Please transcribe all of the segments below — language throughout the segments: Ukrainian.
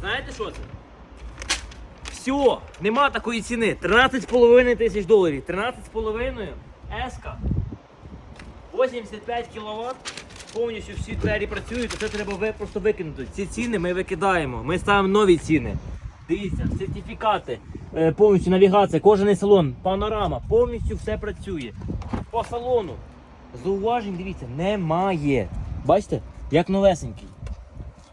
Знаєте що це? Все, нема такої ціни. 13,5 тисяч доларів. 13,5 еска. 85 кВт. Повністю всі двері працюють, це треба просто викинути. Ці ціни ми викидаємо. Ми ставимо нові ціни. Дивіться, сертифікати, е, повністю навігація, кожен салон, панорама, повністю все працює. По салону. Зауважень, дивіться, немає. Бачите, як новесенький.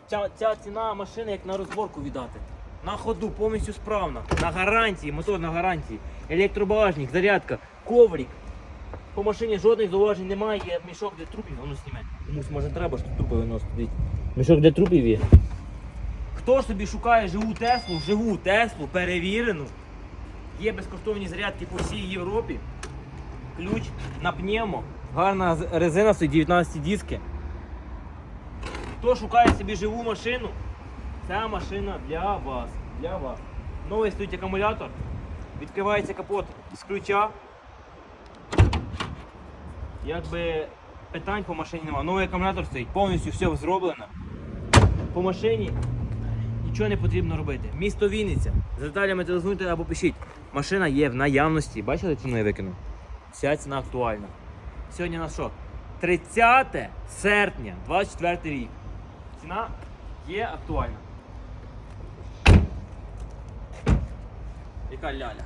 Ця, ця ціна машини як на розборку віддати. На ходу повністю справна. На гарантії, мотор на гарантії. Електробагажник, зарядка, коврик. По машині жодних зауважень немає, є мішок для трупів, воно сніме. Комусь може треба, що трупи виносити. Дивіться. Мішок для трупів є. Хто собі шукає живу Теслу, живу Теслу, перевірену. Є безкоштовні зарядки по всій Європі. Ключ на пневмо. Гарна резина стоїть 19 диски. Хто шукає собі живу машину, ця машина для вас. Для вас. Новий стоїть акумулятор. Відкривається капот з ключа. Якби питань по машині немає. Новий акумулятор стоїть, повністю все зроблено. По машині нічого не потрібно робити. Місто Вінниця. За деталями телефонуйте або пишіть. Машина є в наявності. Бачили ціну я викинув? Вся ціна актуальна. Сьогодні у нас що? 30 серпня, 24 рік. Ціна є актуальна. Яка ляля?